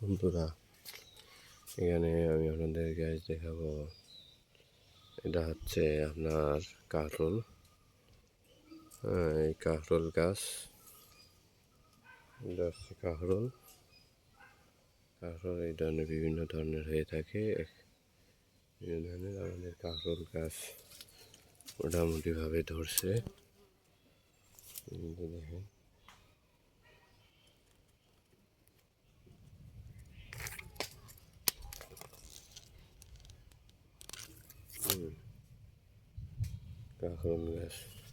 বন্ধুরা, এখানে আমি আপনাদের গাছ দেখাবো। এটা হচ্ছে আপনার কাঠল। হ্যাঁ এই কাঠল গাছ। এটা হচ্ছে কাঠল। কাঠল এই ধরনের বিভিন্ন ধরনের হয়ে থাকে। বিভিন্ন ধরনের আমাদের কাঠল গাছ মোটামুটিভাবে ধরছে। দেখেন। 然后那